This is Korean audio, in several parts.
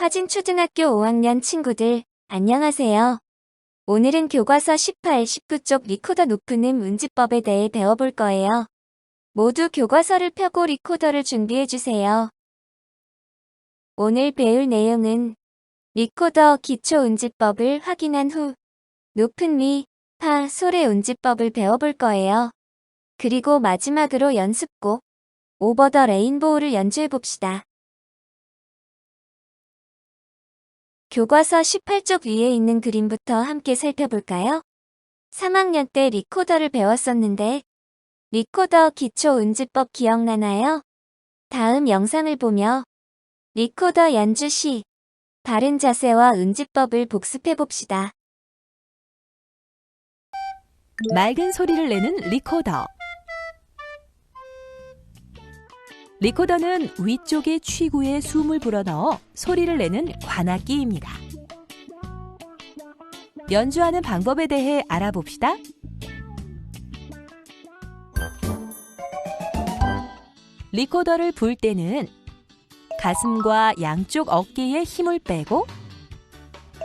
화진 초등학교 5학년 친구들, 안녕하세요. 오늘은 교과서 18, 19쪽 리코더 높은 음 운지법에 대해 배워볼 거예요. 모두 교과서를 펴고 리코더를 준비해주세요. 오늘 배울 내용은 리코더 기초 운지법을 확인한 후 높은 미, 파, 솔의 운지법을 배워볼 거예요. 그리고 마지막으로 연습곡 오버 더 레인보우를 연주해봅시다. 교과서 18쪽 위에 있는 그림부터 함께 살펴볼까요? 3학년 때 리코더를 배웠었는데 리코더 기초 운지법 기억나나요? 다음 영상을 보며 리코더 연주 시 바른 자세와 운지법을 복습해봅시다. 맑은 소리를 내는 리코더. 리코더는 위쪽의 취구에 숨을 불어넣어 소리를 내는 관악기입니다. 연주하는 방법에 대해 알아봅시다. 리코더를 불 때는 가슴과 양쪽 어깨에 힘을 빼고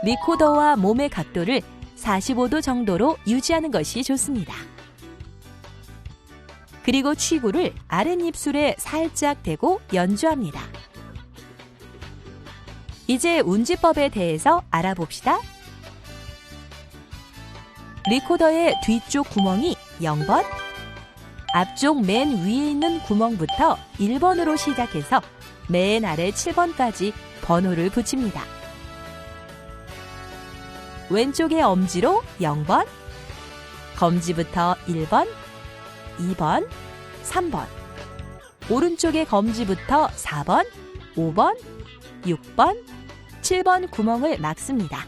리코더와 몸의 각도를 45도 정도로 유지하는 것이 좋습니다. 그리고 취구를 아랫입술에 살짝 대고 연주합니다. 이제 운지법에 대해서 알아봅시다. 리코더의 뒤쪽 구멍이 0번, 앞쪽 맨 위에 있는 구멍부터 1번으로 시작해서 맨 아래 7번까지 번호를 붙입니다. 왼쪽의 엄지로 0번, 검지부터 1번, 2번, 3번. 오른쪽의 검지부터 4번, 5번, 6번, 7번 구멍을 막습니다.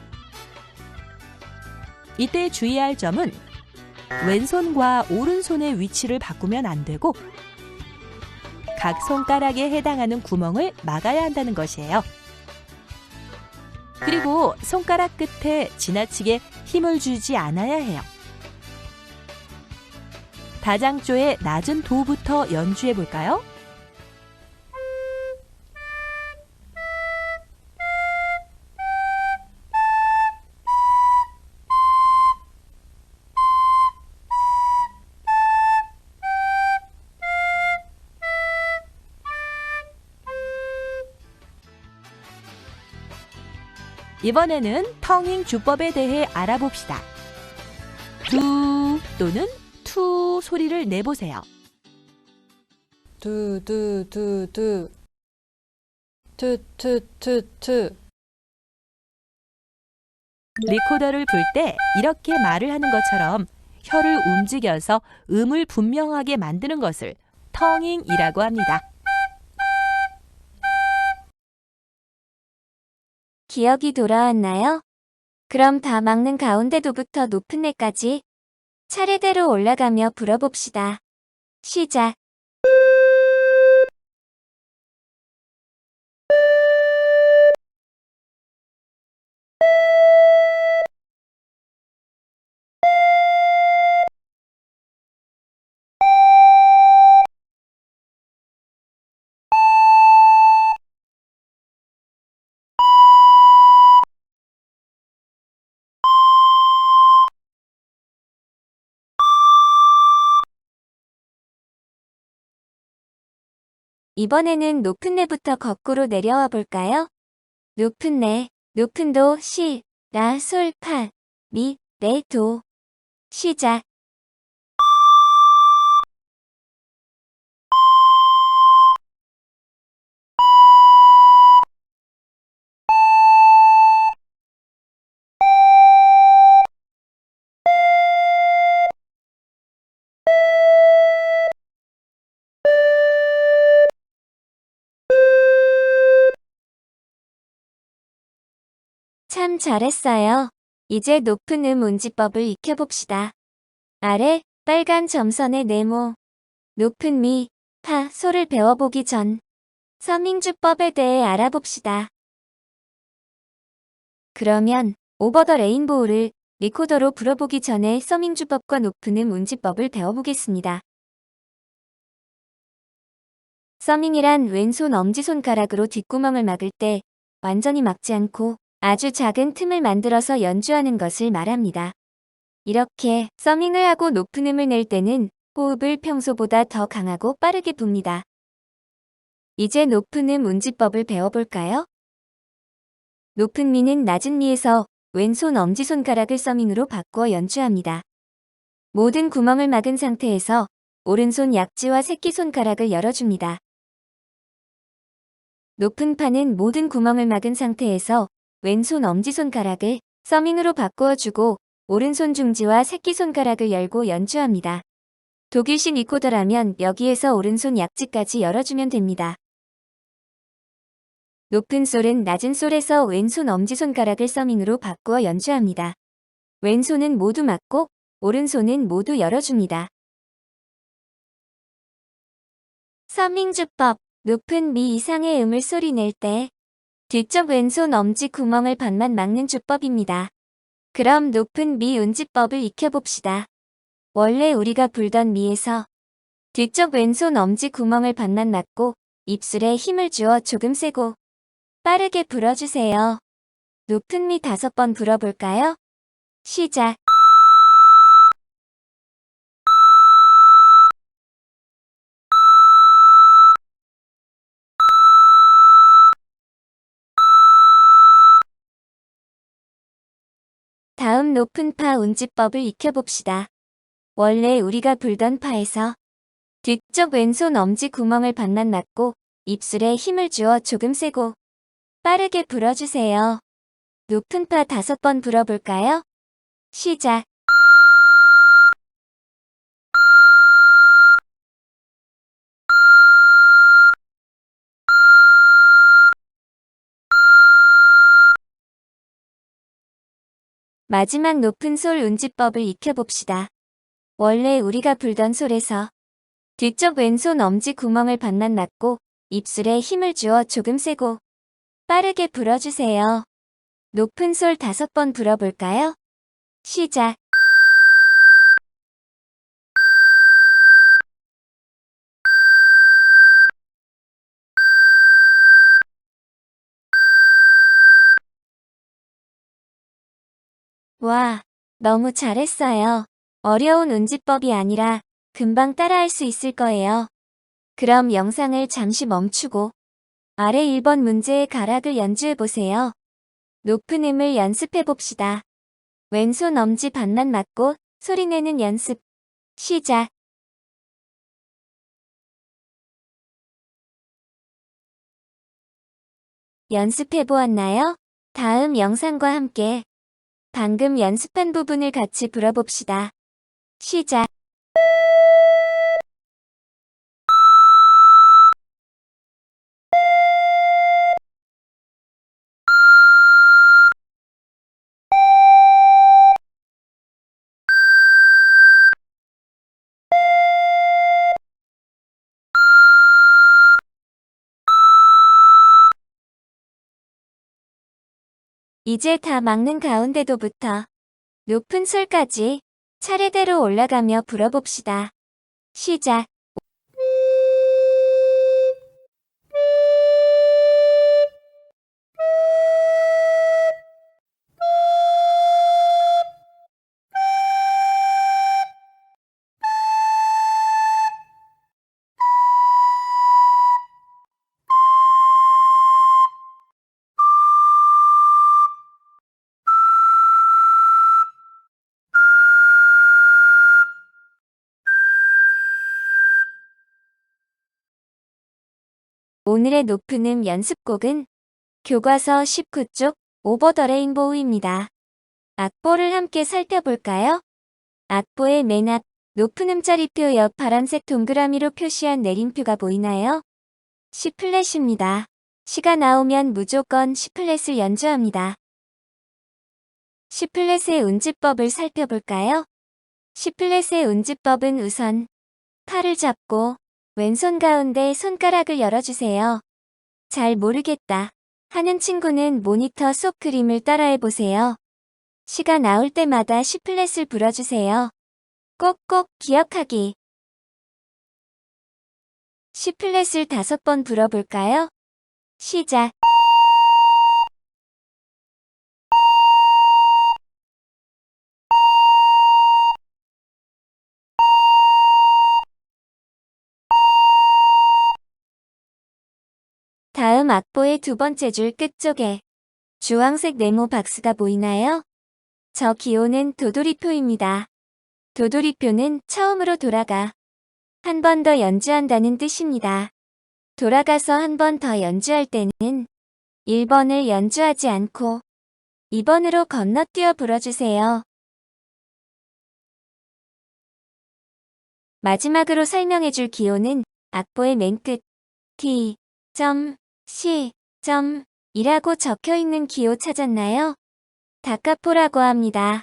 이때 주의할 점은 왼손과 오른손의 위치를 바꾸면 안 되고 각 손가락에 해당하는 구멍을 막아야 한다는 것이에요. 그리고 손가락 끝에 지나치게 힘을 주지 않아야 해요. 다장조의 낮은 도부터 연주해 볼까요? 이번에는 텅잉 주법에 대해 알아봅시다. 두 또는 투 소리를 내보세요. 두, 두, 두, 두. 투, 투, 투, 투. 리코더를 불 때 이렇게 말을 하는 것처럼 혀를 움직여서 음을 분명하게 만드는 것을 텅잉이라고 합니다. 기억이 돌아왔나요? 그럼 다 막는 가운데 도부터 높은 데까지 차례대로 올라가며 불어봅시다. 시작. 이번에는 높은 데부터 거꾸로 내려와 볼까요? 높은 내, 높은 도, 시, 라, 솔, 파, 미, 레, 도. 시작. 참 잘했어요. 이제 높은 음 운지법을 익혀봅시다. 아래 빨간 점선의 네모, 높은 미, 파, 소를 배워보기 전 서밍주법에 대해 알아봅시다. 그러면 오버 더 레인보우를 리코더로 불어보기 전에 서밍주법과 높은 음 운지법을 배워보겠습니다. 서밍이란 왼손 엄지손가락으로 뒷구멍을 막을 때 완전히 막지 않고 아주 작은 틈을 만들어서 연주하는 것을 말합니다. 이렇게 서밍을 하고 높은 음을 낼 때는 호흡을 평소보다 더 강하고 빠르게 붑니다. 이제 높은 음 운지법을 배워볼까요? 높은 미는 낮은 미에서 왼손 엄지손가락을 서밍으로 바꾸어 연주합니다. 모든 구멍을 막은 상태에서 오른손 약지와 새끼손가락을 열어줍니다. 높은 파는 모든 구멍을 막은 상태에서 왼손 엄지손가락을 서밍으로 바꾸어 주고 오른손 중지와 새끼손가락을 열고 연주합니다. 독일식 리코더라면 여기에서 오른손 약지까지 열어주면 됩니다. 높은 솔은 낮은 솔에서 왼손 엄지손가락을 서밍으로 바꾸어 연주합니다. 왼손은 모두 막고 오른손은 모두 열어줍니다. 서밍 주법 높은 미 이상의 음을 소리낼 때 뒤쪽 왼손 엄지 구멍을 반만 막는 주법입니다. 그럼 높은 미 운지법을 익혀봅시다. 원래 우리가 불던 미에서 뒤쪽 왼손 엄지 구멍을 반만 막고 입술에 힘을 주어 조금 세고 빠르게 불어주세요. 높은 미 다섯 번 불어볼까요? 시작. 다음 높은 파 운지법을 익혀봅시다. 원래 우리가 불던 파에서 뒤쪽 왼손 엄지 구멍을 반만 막고 입술에 힘을 주어 조금 세고 빠르게 불어주세요. 높은 파 다섯 번 불어볼까요? 시작. 마지막 높은 솔 운지법을 익혀봅시다. 원래 우리가 불던 솔에서 뒤쪽 왼손 엄지 구멍을 반만 막고 입술에 힘을 주어 조금 세고 빠르게 불어주세요. 높은 솔 다섯 번 불어볼까요? 시작. 와, 너무 잘했어요. 어려운 운지법이 아니라 금방 따라할 수 있을 거예요. 그럼 영상을 잠시 멈추고 아래 1번 문제의 가락을 연주해 보세요. 높은 음을 연습해 봅시다. 왼손 엄지 반만 맞고 소리내는 연습. 시작. 연습해 보았나요? 다음 영상과 함께 방금 연습한 부분을 같이 불어봅시다. 시작. 이제 다 막는 가운데도부터 높은 솔까지 차례대로 올라가며 불어봅시다. 시작. 오늘의 높은 음 연습곡은 교과서 19쪽 오버 더 레인보우입니다. 악보를 함께 살펴볼까요? 악보의 맨 앞 높은 음자리표 옆 파란색 동그라미로 표시한 내림표가 보이나요? C 플랫입니다. 시가 나오면 무조건 C 플랫을 연주합니다. C 플랫의 운지법을 살펴볼까요? C 플랫의 운지법은 우선 팔을 잡고 왼손 가운데 손가락을 열어주세요. 잘 모르겠다 하는 친구는 모니터 속 그림을 따라해보세요. 시가 나올 때마다 C 플랫을 불어주세요. 꼭꼭 기억하기. C 플랫을 다섯 번 불어볼까요? 시작. 다음 악보의 두 번째 줄 끝쪽에 주황색 네모 박스가 보이나요? 저 기호는 도돌이표입니다. 도돌이표는 처음으로 돌아가 한 번 더 연주한다는 뜻입니다. 돌아가서 한 번 더 연주할 때는 1번을 연주하지 않고 2번으로 건너뛰어 불어주세요. 마지막으로 설명해줄 기호는 악보의 맨 끝 T, 점, C, 점, 이라고 적혀 있는 기호 찾았나요? 다카포라고 합니다.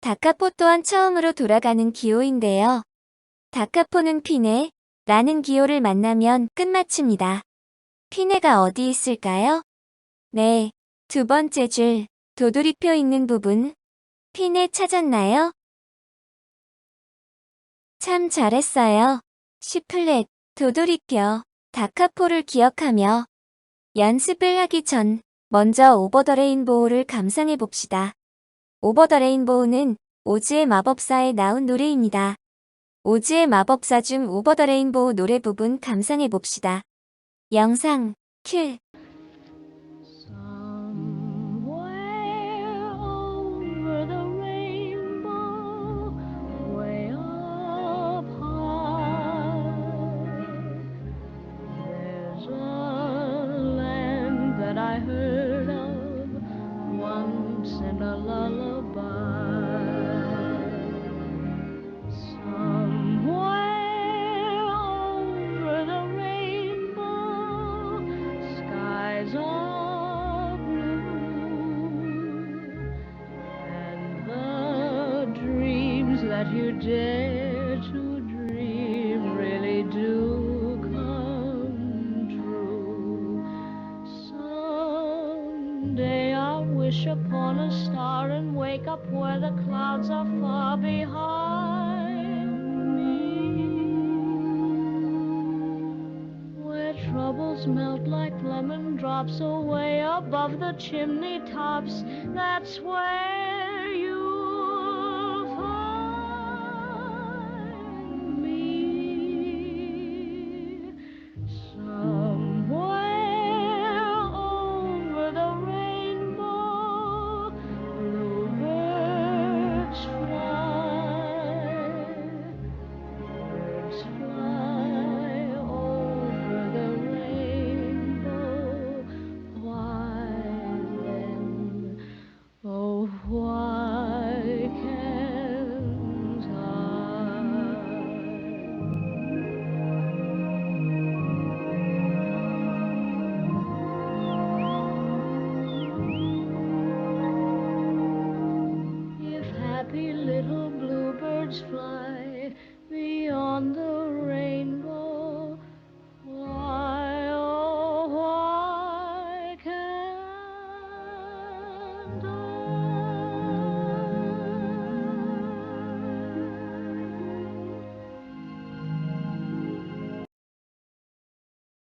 다카포 또한 처음으로 돌아가는 기호인데요. 다카포는 피네, 라는 기호를 만나면 끝마칩니다. 피네가 어디 있을까요? 네, 두 번째 줄, 도돌이표 있는 부분, 피네 찾았나요? 참 잘했어요. 시플렛, 도돌이표, 다카포를 기억하며 연습을 하기 전 먼저 오버 더 레인보우를 감상해 봅시다. 오버 더 레인보우는 오즈의 마법사에 나온 노래입니다. 오즈의 마법사 중 오버 더 레인보우 노래 부분 감상해 봅시다. 영상 큐 that you dare to dream really do come true. Someday I'll wish upon a star and wake up where the clouds are far behind me. Where troubles melt like lemon drops away above the chimney tops. That's where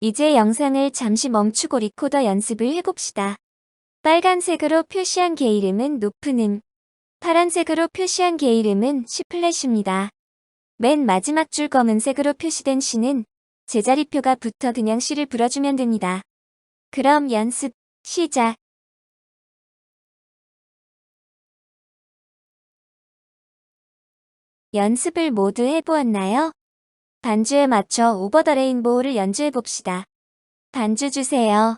이제 영상을 잠시 멈추고 리코더 연습을 해봅시다. 빨간색으로 표시한 개 이름은 높은 음, 파란색으로 표시한 개 이름은 C플랫입니다. 맨 마지막 줄 검은색으로 표시된 C는 제자리표가 붙어 그냥 C를 불어주면 됩니다. 그럼 연습 시작. 연습을 모두 해보았나요? 반주에 맞춰 오버 더 레인보우를 연주해 봅시다. 반주 주세요.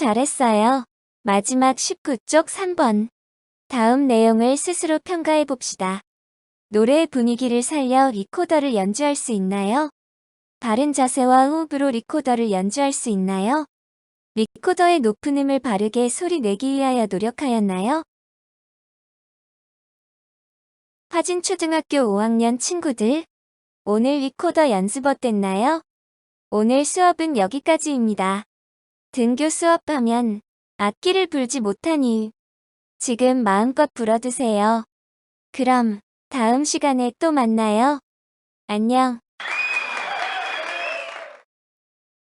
잘했어요. 마지막 19쪽 3번. 다음 내용을 스스로 평가해 봅시다. 노래의 분위기를 살려 리코더를 연주할 수 있나요? 바른 자세와 호흡으로 리코더를 연주할 수 있나요? 리코더의 높은 음을 바르게 소리 내기 위하여 노력하였나요? 화진 초등학교 5학년 친구들, 오늘 리코더 연습 어땠나요? 오늘 수업은 여기까지입니다. 등교 수업하면 악기를 불지 못하니 지금 마음껏 불어두세요. 그럼 다음 시간에 또 만나요. 안녕.